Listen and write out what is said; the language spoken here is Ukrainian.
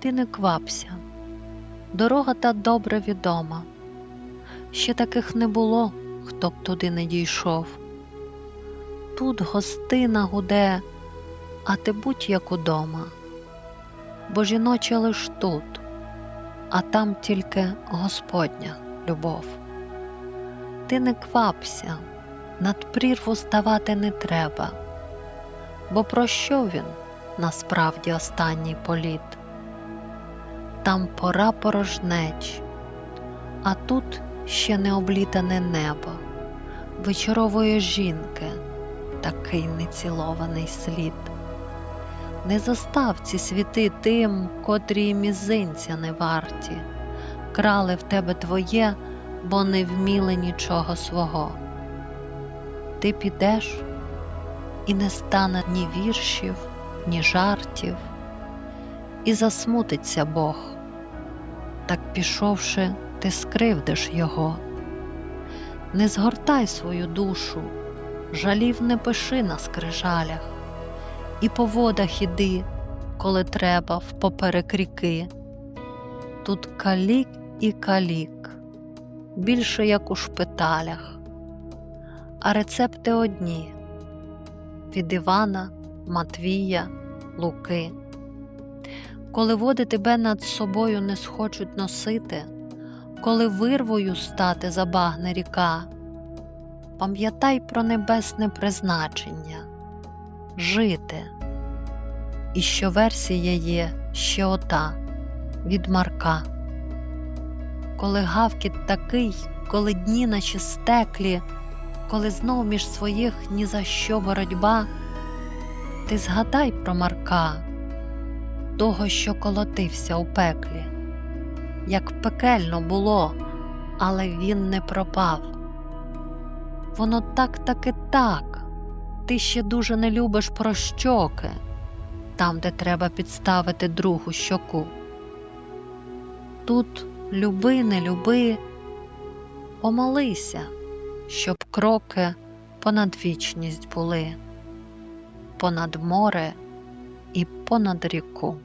Ти не квапся, дорога та добре відома. Ще таких не було, хто б туди не дійшов. Тут гостина гуде, а ти будь як удома, бо жіноче лиш тут, а там тільки Господня любов. Ти не квапся, над прірву ставати не треба, бо про що він насправді останній політ? Там пора порожнеч, а тут ще не облітане небо, вечорової жінки такий нецілований слід. Не застав ці світи тим, котрі мізинця не варті, крали в тебе твоє, бо не вміли нічого свого. Ти підеш, і не стане ні віршів, ні жартів, і засмутиться Бог. Так пішовши, ти скривдиш його. Не згортай свою душу, жалів не пиши на скрижалях, і по водах іди, коли треба, впоперек ріки. Тут калік і калік, більше як у шпиталях, а рецепти одні від Івана, Матвія, Луки. Коли води тебе над собою не схочуть носити, коли вирвою стати забагне ріка, пам'ятай про небесне призначення жити. І що версія є ще ота від Марка. Коли гавкіт такий, коли дні наче стеклі, коли знов між своїх ні за що боротьба, ти згадай про Марка, того, що колотився у пеклі, як пекельно було, але він не пропав. Воно так таки так, ти ще дуже не любиш прощоки, там, де треба підставити другу щоку. Тут люби, не люби, помолися, щоб кроки понад вічність були, понад море і понад ріку.